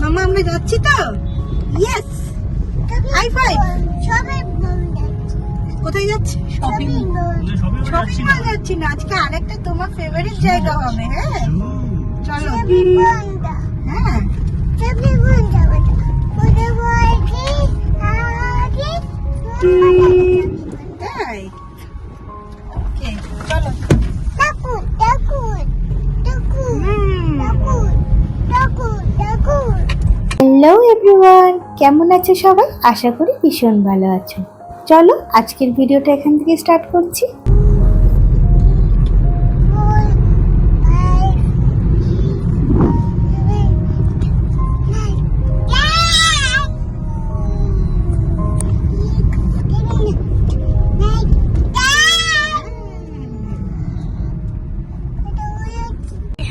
মামা আমরা যাচ্ছি তো? ইয়েস হাই ফাই কোথায় যাচ্ছি? শপিং শপিং মল যাচ্ছি না। আজকে আরেকটা তোমার ফেভারিট জায়গা হবে হ্যাঁ? চলো হ্যাঁ। তাই? এভরিওয়ান কেমন আছে সবাই? আশা করি ভীষণ ভালো আছো। চলো, আজকের ভিডিওটা এখান থেকে স্টার্ট করছি।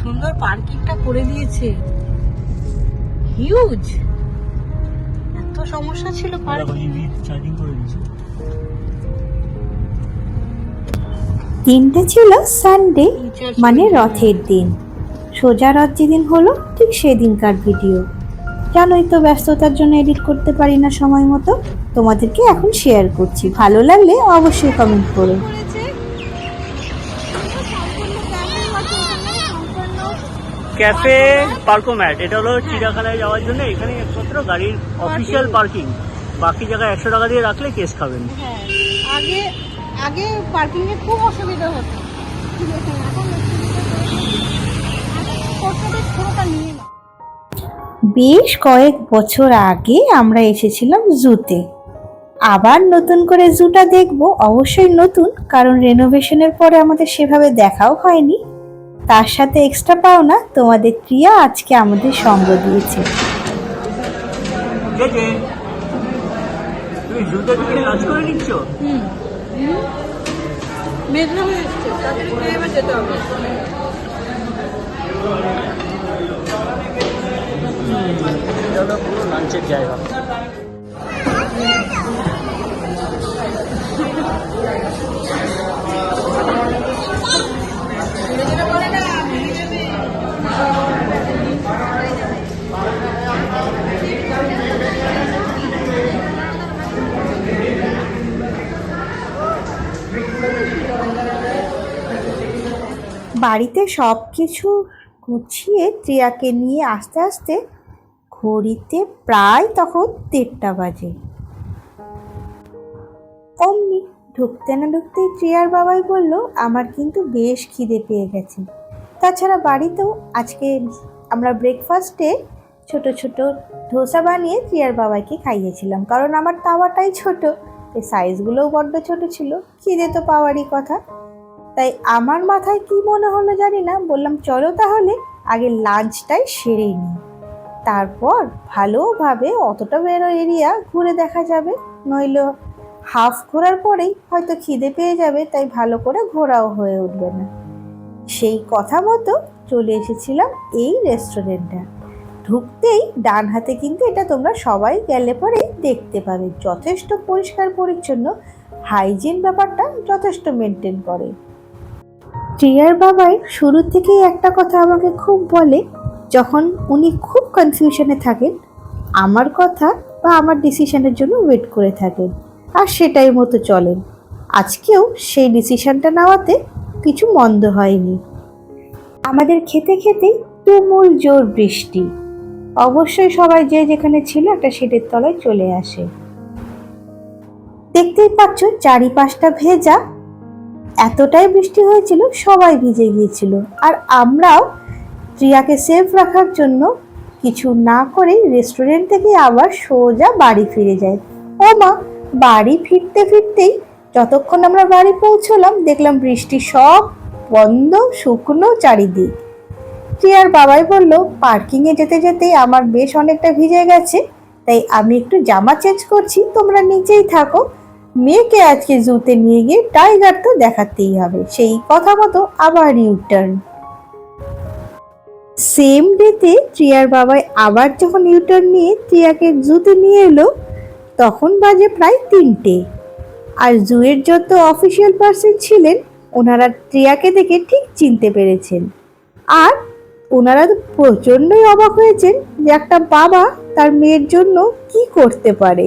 সুন্দর পার্কিংটা করে দিয়েছে। হিউজ সমস্যা ছিল চার্জিং করে দিনটা ছিল সানডে মানে রথের দিন। সোজা রথ যেদিন হলো ঠিক সেদিনকার ভিডিও জানোই তো ব্যস্ততার জন্য এডিট করতে পারি না সময় মতো তোমাদেরকে এখন শেয়ার করছি। ভালো লাগলে অবশ্যই কমেন্ট করো। ক্যাফে পার্কোম্যাট এটা হলো চিড়িয়াখানায় যাওয়ার জন্য। এখানে একমাত্র গাড়ির অফিসিয়াল পার্কিং বাকি জায়গায় একশো টাকা দিয়ে রাখলে কেস খাবেন। হ্যাঁ। আগে আগে পার্কিং এ খুব অসুবিধা হতো। বেশ কয়েক বছর আগে আমরা এসেছিলাম জুতে। আবার নতুন করে জুটা দেখব। অবশ্যই নতুন কারণ রেনোভেশনের পরে আমাদের সেভাবে দেখাও হয়নি। তার সাথে এক্সট্রা পাওনা তোমাদের প্রিয়া আজকে আমাদের সঙ্গ দিয়েছে। কে কে? তুমি জুতো থেকে লাঞ্চ করে নিচ্ছ মেঘনা হয়ে এসছে তাড়াতাড়ি খেয়ে এবার যেতে হবে এটা হলো পুরো লাঞ্চের জায়গা বাড়িতে সব কিছু গুছিয়ে প্রিয়াকে নিয়ে আস্তে আস্তে ঘড়িতে প্রায় তখন দেড়টা বাজে। অমনি ঢুকতে না ঢুকতেই প্রিয়ার বাবাই বলল, আমার কিন্তু বেশ খিদে পেয়ে গেছে। তাছাড়া বাড়িতেও আজকে আমরা ব্রেকফাস্টে ছোট ছোট ধোসা বানিয়ে প্রিয়ার বাবাইকে খাইয়েছিলাম। কারণ আমার তাওয়াটাই ছোট সাইজগুলোও বড্ড ছোট ছিল। খিদে তো পাওয়ারই কথা। তাই আমার মাথায় কি মনে হলো জানি না, বললাম, চলো তাহলে, আগে লাঞ্চটাই সেরেই নিই তারপর ভালোভাবে অতটা বেরো এরিয়া ঘুরে দেখা যাবে, নইলে হাফ ঘোরার পরেই হয়তো খিদে পেয়ে যাবে, তাই ভালো করে ঘোরাও হয়ে উঠবে না। সেই কথা মতো চলে এসেছিলাম এই রেস্টুরেন্টটা ঢুকতেই ডান হাতে কিন্তু এটা তোমরা সবাই গেলে পরে দেখতে পাবে, যথেষ্ট পরিষ্কার পরিচ্ছন্ন হাইজিন ব্যাপারটা যথেষ্ট মেনটেন করে। প্রিয়ার বাবাই শুরু থেকেই একটা কথা আমাকে খুব বলে, যখন উনি খুব কনফিউশনে থাকেন, আমার কথা বা আমার ডিসিশনের জন্য ওয়েট করে থাকেন। আর সেটাই মতো চলেন। আজকেও সেই ডিসিশনটা নেওয়াতে কিছু মন্দ হয়নি। আমাদের খেতে খেতেই তুমুল জোর বৃষ্টি। অবশ্যই সবাই যে যেখানে ছিল একটা শেডের তলায় চলে আসে। দেখতেই পাচ্ছ চারিপাশটা ভেজা এতটাই বৃষ্টি হয়েছিল, সবাই ভিজে গিয়েছিল। আর আমরাও প্রিয়াকে সেফ রাখার জন্য কিছু না করে রেস্টুরেন্ট থেকে আবার সোজা বাড়ি ফিরে যাই। ও মা, বাড়ি ফিরতে ফিরতেই যতক্ষণ আমরা বাড়ি পৌঁছলাম, দেখলাম বৃষ্টি সব বন্ধ, শুকনো চারিদিক। প্রিয়ার বাবাই বলল পার্কিংয়ে যেতে যেতেই আমার বেশ অনেকটা ভিজে গেছে, তাই আমি একটু জামা চেঞ্জ করছি, তোমরা নিচেই থাকো। মেয়েকে আজকে জুতে নিয়ে গিয়ে টাইগার তো দেখাতেই হবে। সেই কথা মতো আবার ইউটার্ন সেম ডেতে প্রিয়ার বাবাই আবার যখন ইউটার্ন নিয়ে প্রিয়াকে জুতে নিয়ে এলো, তখন বাজে প্রায় তিনটে। আর জুয়ের যত অফিসিয়াল পার্সন ছিলেন, ওনারা টিয়াকে দেখে ঠিক চিনতে পেরেছেন। আর ওনারা তো প্রচণ্ডই অবাক হয়েছেন যে একটা বাবা তার মেয়ের জন্য কি করতে পারে।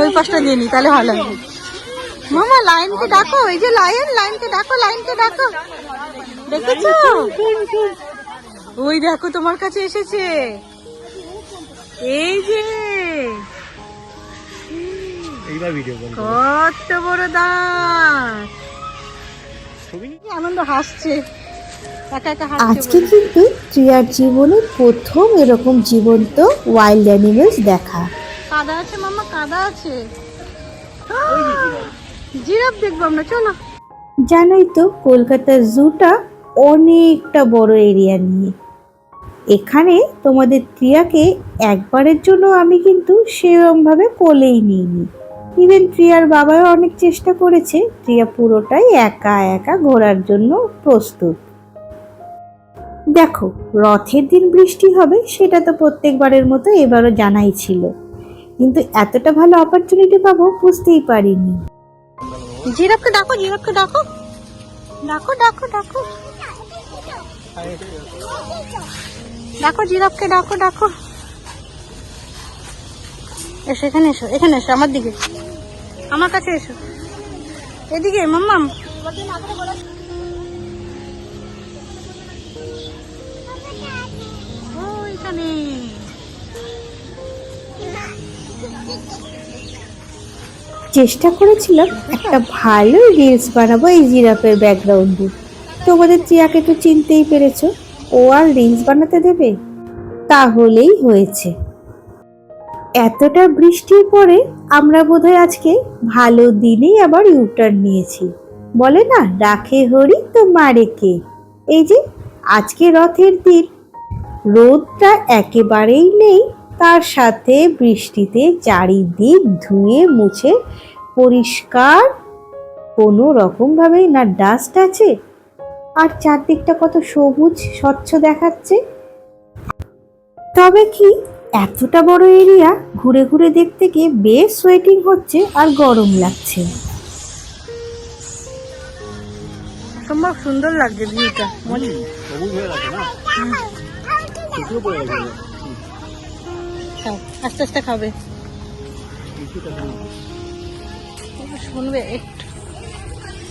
ওই পাশটা দিয়ে নি তাহলে ভালো হবে। মামা লাইনকে ডাকো এই যে লায়ন লাইনকে ডাকো লাইনকে ডাকো। দেখেছ? ওই দেখো তোমার কাছে এসেছে। এই যে। কত বড় দাঁত আনন্দ হাসছে। একা একা আজকে কিন্তু ত্রিয়ার জীবনে প্রথম এরকম জীবন্ত ওয়াইল্ড অ্যানিমেলস দেখা। কাদা আছে মামা কাদা আছে। জিরাফ। দেখব আমরা চলো। জানোই তো কলকাতার জুটা অনেকটা বড় এরিয়া নিয়ে। এখানে তোমাদের প্রিয়াকে একবারের জন্য আমি কিন্তু সেরমভাবে কোলেই নিইনি। ইভেন প্রিয়ার বাবাও অনেক চেষ্টা করেছে প্রিয়া পুরোটাই একা একা ঘোরার জন্য প্রস্তুত। দেখো রথের দিন বৃষ্টি হবে সেটা তো প্রত্যেকবারের মতো এবারও জানাই ছিল। কিন্তু এতটা ভালো অপরচুনিটি পাবো বুঝতেই পারিনি। জিরাফকে ডাকো জিরাফকে ডাকো। ডাকো ডাকো ডাকো। ডাকো, জিরাফকে ডাকো ডাকো। এসো, এখানে এসো এখানে এসো, আমার দিকে। আমার কাছে এসো। এদিকে, মাম্মাম। ওইখানে চেষ্টা করেছিলাম একটা ভালো রিলস বানাবো এই জিরাফের ব্যাকগ্রাউন্ডে তোমাদের চিয়াকে তো চিনতেই পেরেছ, ও আর রিলস বানাতে দেবে? তাহলেই হয়েছে। এতটা বৃষ্টির পরে আমরা বোধহয় আজকে ভালো দিনেই আবার ইউটার্ন নিয়েছি। বলে না, রাখে হরি তো মারে কে এই যে, আজকে রথের দিন। রোদটা একেবারেই নেই তার সাথে বৃষ্টিতে চারিদিক ধুয়ে মুছে পরিষ্কার কোনো রকমভাবেই না ডাস্ট আছে? আর চারদিকটা কত সবুজ স্বচ্ছ দেখাচ্ছে? তবে কি এতটা বড় এরিয়া ঘুরে ঘুরে দেখতে গিয়ে বেশ সোয়েটিং হচ্ছে আর গরম লাগছে। সম্ভব সুন্দর লাগছে ভিউটা সবুজ হয়ে গেছে না? খাও আস্তে আস্তে খাবে। শুনবে একটু।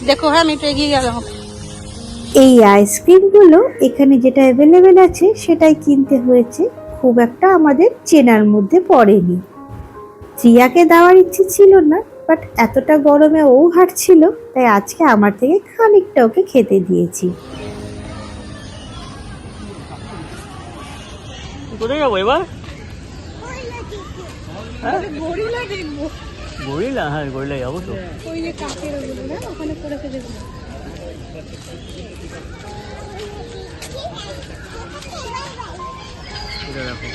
দেখো হ্যাঁ আমি একটু এগিয়ে গেলাম। এই আইসক্রিমগুলো এখানে যেটা অ্যাভেলেবেল আছে সেটাই কিনতে হয়েছে। খুব একটা আমাদের চেনার মধ্যে পড়েনি। জিয়াকে দেওয়ার ইচ্ছে ছিল না বাট এতটা গরমে ও হাঁটছিল তাই আজকে আমার থেকে খানিকটা ওকে খেতে দিয়েছি। কোথায় যাব এবার? গরিলা দেখব। গরিলা? হ্যাঁ গরিলা যাব তো ওই যে কাকের না? ওখানে করেছে দেখব এটা দেখো।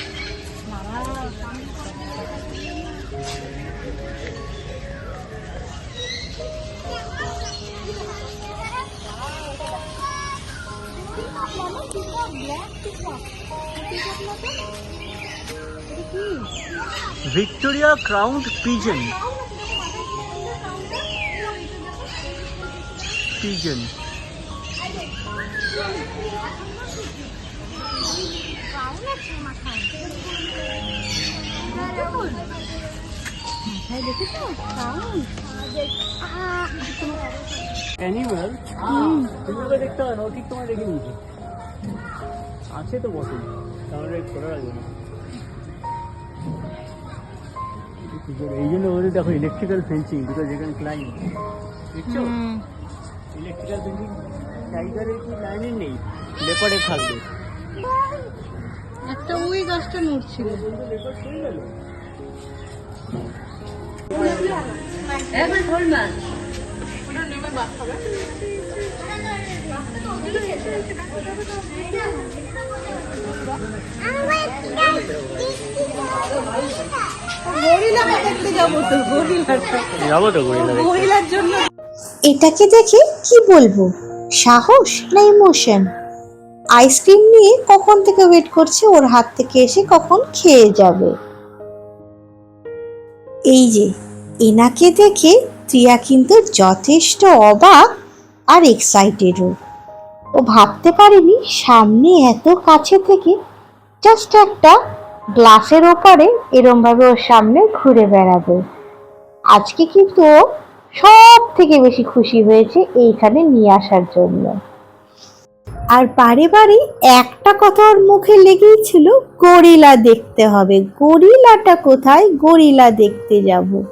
Victoria crowned pigeon. Pigeon. Animal তুমি দেখতে হয় না ও ঠিক তোমায় দেখে নিয়েছে। আছে তো বটে। তাহলে খোলা রাখবে না এই জন্য ওদের দেখো ইলেকট্রিক্যাল ফেন্সিং বিকজ এখানে ক্লাইম দেখছ? ইলেকট্রিক্যাল ফেন্সিং টাইগারের কি লাইনের নেই? লেপারে থাকবে। একটা ওই গাছটা নড়ছিল। লেপার শুয়ে গেল গরিলা দেখতে যাব তো গরিলাটা যাব তো গরিলার জন্য। এটাকে দেখে কি বলব? সাহস না ইমোশন আইসক্রিম নিয়ে কখন থেকে ওয়েট করছে? ওর হাত থেকে এসে কখন খেয়ে যাবে? এই যে এনাকে দেখে ত্রিয়া কিন্তু যথেষ্ট অবাক আর এক্সাইটেডও ও। ভাবতে পারেনি সামনে এত কাছে থেকে জাস্ট একটা গ্লাসের ওপরে এরমভাবে ওর সামনে ঘুরে বেড়াবে। আজকে কিন্তু ও সব থেকে বেশি খুশি হয়েছে এইখানে নিয়ে আসার জন্য। আর বারে বারে একটা কথা ওর মুখে লেগেই ছিল, গরিলা দেখতে হবে। গরিলাটা কোথায়? গরিলা দেখতে যাব।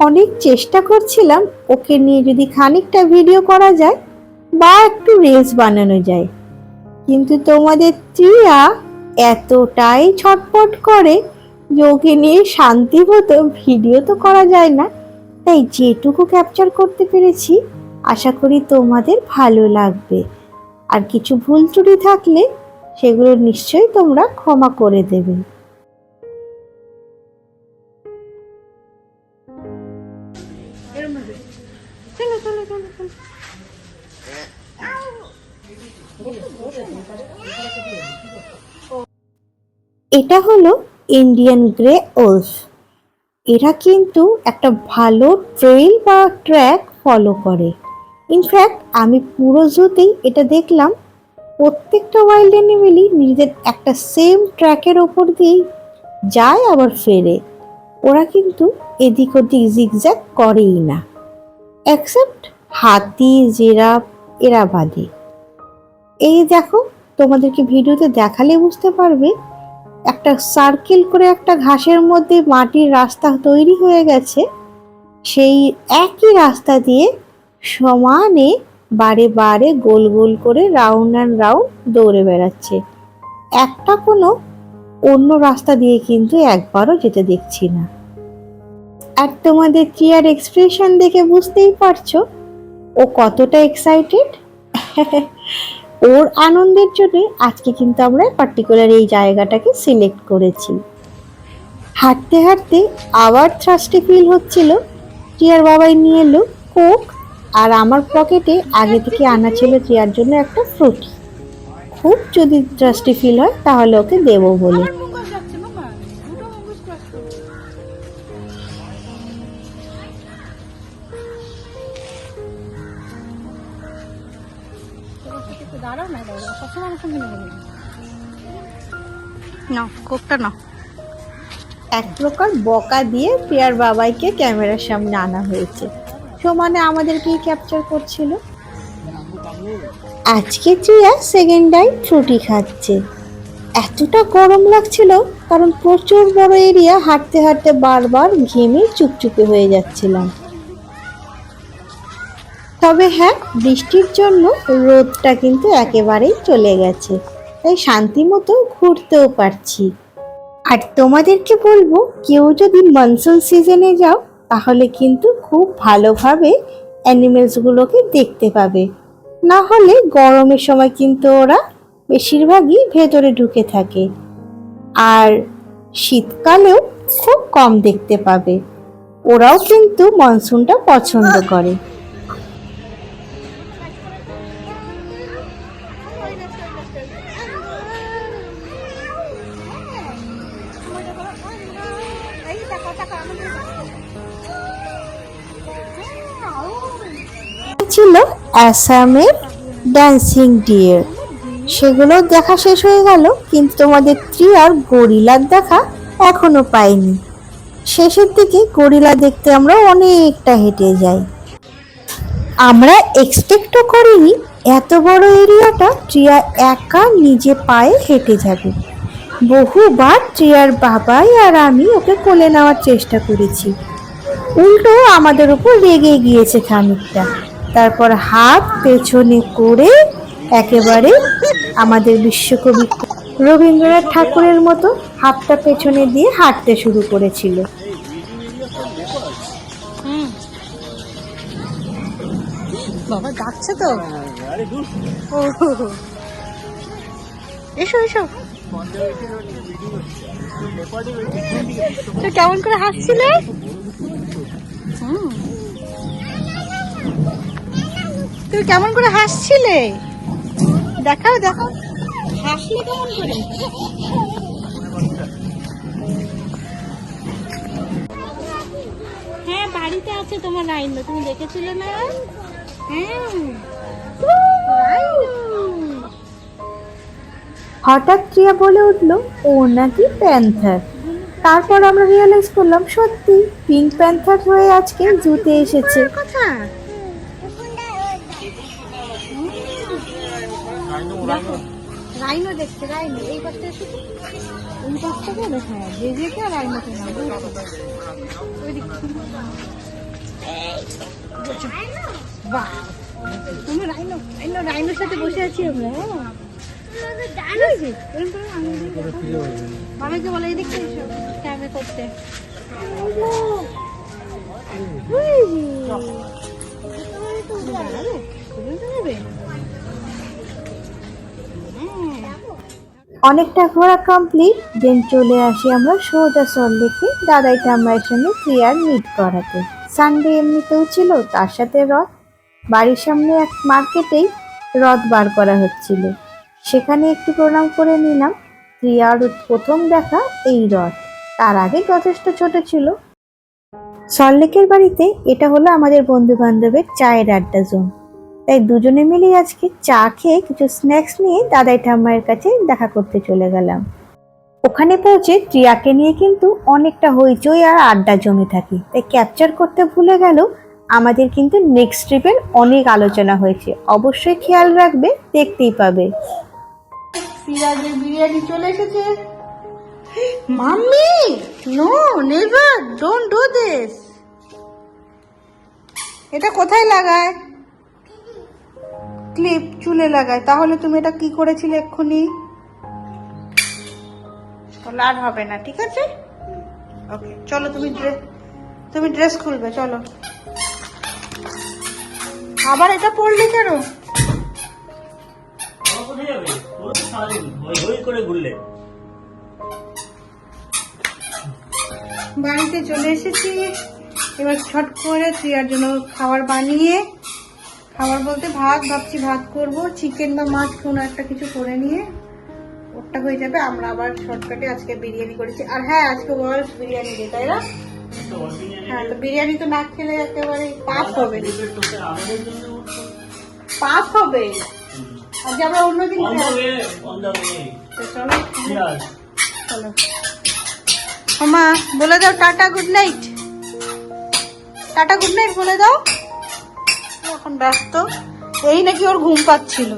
অনেক চেষ্টা করছিলাম, ওকে নিয়ে যদি খানিকটা ভিডিও করা যায় বা একটু রিলস বানানো যায়। কিন্তু তোমাদের ত্রিয়া এতটাই ছটপট করে যে ওকে নিয়ে শান্তি মতো ভিডিও তো করা যায় না। তাই যেটুকু ক্যাপচার করতে পেরেছি, আশা করি তোমাদের ভালো লাগবে। আর কিছু ভুল ত্রুটি থাকলে সেগুলো নিশ্চয়ই তোমরা ক্ষমা করে দেবে। এটা হলো ইন্ডিয়ান গ্রে ওলস এরা কিন্তু একটা ভালো ট্রেল বা ট্র্যাক ফলো করে। ইনফ্যাক্ট আমি পুরো জুতেই এটা দেখলাম। প্রত্যেকটা ওয়াইল্ড অ্যানিমেলই নিজেদের একটা সেম ট্র্যাকের ওপর দিয়েই যায় আবার ফেরে। ওরা কিন্তু এদিক ওদিক জিগজ্যাগ করেই না। অ্যাকসেপ্ট হাতি, জিরাফ, এরা বাদে। এই দেখো, তোমাদেরকে ভিডিওতে দেখালে বুঝতে পারবে, একটা সার্কেল করে একটা ঘাসের মধ্যে মাটির রাস্তা তৈরি হয়ে গেছে। সেই একই রাস্তা দিয়ে সমানে বারে বারে গোল গোল করে রাউন্ড অ্যান্ড রাউন্ড দৌড়ে বেড়াচ্ছে। একটা কোনো অন্য রাস্তা দিয়ে কিন্তু একবারও যেতে দেখছি না। আর তোমাদের চেয়ার এক্সপ্রেশন দেখে বুঝতেই পারছ, ও কতটা এক্সাইটেড ওর আনন্দের জন্য আজকে কিন্তু আমরা পার্টিকুলার এই জায়গাটাকে সিলেক্ট করেছি। হাঁটতে হাঁটতে আবার থ্রাস্টি ফিল হচ্ছিল টিয়ার বাবাই নিয়ে এলো, কোক আর আমার পকেটে আগে থেকে আনা ছিল টিয়ার জন্য একটা ফ্রুটি। খুব যদি থ্রাস্টি ফিল হয় তাহলে ওকে দেবো বলে। কোকটা না এক প্রকার বকা দিয়ে প্রিয়ার বাবাইকে ক্যামেরার সামনে আনা হয়েছে। সমানে আমাদেরকেই ক্যাপচার করছিল? আজকে প্রিয়া সেকেন্ড টাইম ফ্রুটি খাচ্ছে। এতটা গরম লাগছিল, কারণ প্রচুর বড় এরিয়া হাঁটতে হাঁটতে বারবার ঘেমে চুপচুপে হয়ে যাচ্ছিলাম। তবে হ্যাঁ বৃষ্টির জন্য রোদটা কিন্তু একেবারেই চলে গেছে, তাই শান্তি মতো ঘুরতেও পারছি। আর তোমাদেরকে বলব, কেউ যদি মনসুন সিজনে যাও, তাহলে কিন্তু খুব ভালোভাবে অ্যানিমেলসগুলোকে দেখতে পাবে। না হলে গরমের সময় কিন্তু ওরা বেশিরভাগই ভেতরে ঢুকে থাকে। আর শীতকালেও খুব কম দেখতে পাবে। ওরাও কিন্তু মনসুনটা পছন্দ করে। অ্যাসামের ড্যান্সিং ডিয়ার। সেগুলো দেখা শেষ হয়ে গেল, কিন্তু তোমাদের ত্রিয়ার গরিলার দেখা এখনও পাইনি। শেষের দিকে গরিলা দেখতে আমরা অনেকটা হেঁটে যাই। আমরা এক্সপেক্টও করিনি এত বড় এরিয়াটা ট্রিয়া একা নিজে পায়ে হেঁটে যাবে। বহুবার ট্রিয়ার বাবাই আর আমি ওকে কোলে নেওয়ার চেষ্টা করেছি। উল্টো আমাদের উপর রেগে গিয়েছে খানিকটা। তারপর হাত পেছনে করে একেবারে আমাদের বিশ্বকবি রবীন্দ্রনাথ ঠাকুরের মতো হাতটা পেছনে দিয়ে হাঁটতে শুরু করেছিল বাবা ডাকছে তো। এসো এসো কেমন করে হাসছিলে। তুমি কেমন করে হাসছিলে? দেখাও দেখাও। হাসলে কেমন করে? হ্যাঁ বাড়িতে আছে তোমার রাইনো তুমি দেখেছিলে না? হ্যাঁ। হঠাৎ প্রিয়া বলে উঠল ও নাকি প্যান্থার। তারপর আমরা রিয়েলাইজ করলাম সত্যি পিঙ্ক প্যান্থার হয়ে আজকে জুতে এসেছে। কথা? রাইনো দেখতে রাইনো এই পাশটা এসেছে ওই পাশটা কেন? হ্যাঁ যে যে কে রাইনো কে না ওই বাহ তুমি রাইনো রাইনো রাইনোর সাথে বসে আছি আমরা হ্যাঁ। মামাকে বলে। এদিকে এসো ক্যামে করতে। ওই অনেকটা ঘোরা কমপ্লিট দেন চলে আসি আমরা সোজা সল্লেকে দাদাই ঠাম্মার সঙ্গে প্রিয়ার মিট করাতে। সানডে এমনিতেও ছিল, তার সাথে রথ। বাড়ির সামনে এক মার্কেটেই রথ বার করা হচ্ছিল। সেখানে একটু প্রণাম করে নিলাম। প্রিয়ার প্রথম দেখা এই রথ, তার আগে যথেষ্ট ছোট ছিল। সল্লেকের বাড়িতে এটা হলো আমাদের বন্ধু বান্ধবের চায়ের আড্ডা জোন তাই দুজনে মিলেই আজকে চা খেয়ে কিছু স্ন্যাক্স নিয়ে দাদাই ঠাম্মায়ের কাছে দেখা করতে চলে গেলাম। ওখানে পৌঁছে প্রিয়াকে নিয়ে কিন্তু অনেকটা হইচই আর আড্ডা জমে থাকে। তাই ক্যাপচার করতে ভুলে গেল আমাদের কিন্তু নেক্সট ট্রিপের অনেক আলোচনা হয়েছে। অবশ্যই খেয়াল রাখবে, দেখতেই পাবে। বিরিয়ানি চলে এসেছে। Mummy! No never don't do this এটা কোথায় লাগায়? ক্লিপ চুলে লাগায়। তাহলে তুমি এটা কি করেছিলে এক্ষুনি? তাহলে আর হবে না ঠিক আছে? ওকে চলো তুমি ড্রেস তুমি ড্রেস খুলবে চলো। আবার এটা পরলে কেন? বাড়িতে চলে এসেছি। এবার ছট করে প্রিয়ার জন্য খাবার বানিয়ে খাবার বলতে ভাত ভাবছি ভাত করব চিকেন বা মাছ কোনো একটা কিছু করে নিয়ে ওটা হয়ে যাবে আমরা আবার শর্টকাটে আজকে বিরিয়ানি করেছি। আর হ্যাঁ আজকে ওয়ার্ল্ড বিরিয়ানি ডে তাই না? হ্যাঁ তো বিরিয়ানি তো না খেলে একেবারে পাপ হবে। পাপ হবে? আজকে আমরা অন্যদিন দ্য দ্য চলো। মামা বলে দাও tata good night tata good night বলে দাও। এখন ব্যস্ত। এই নাকি ওর ঘুম পাচ্ছিল।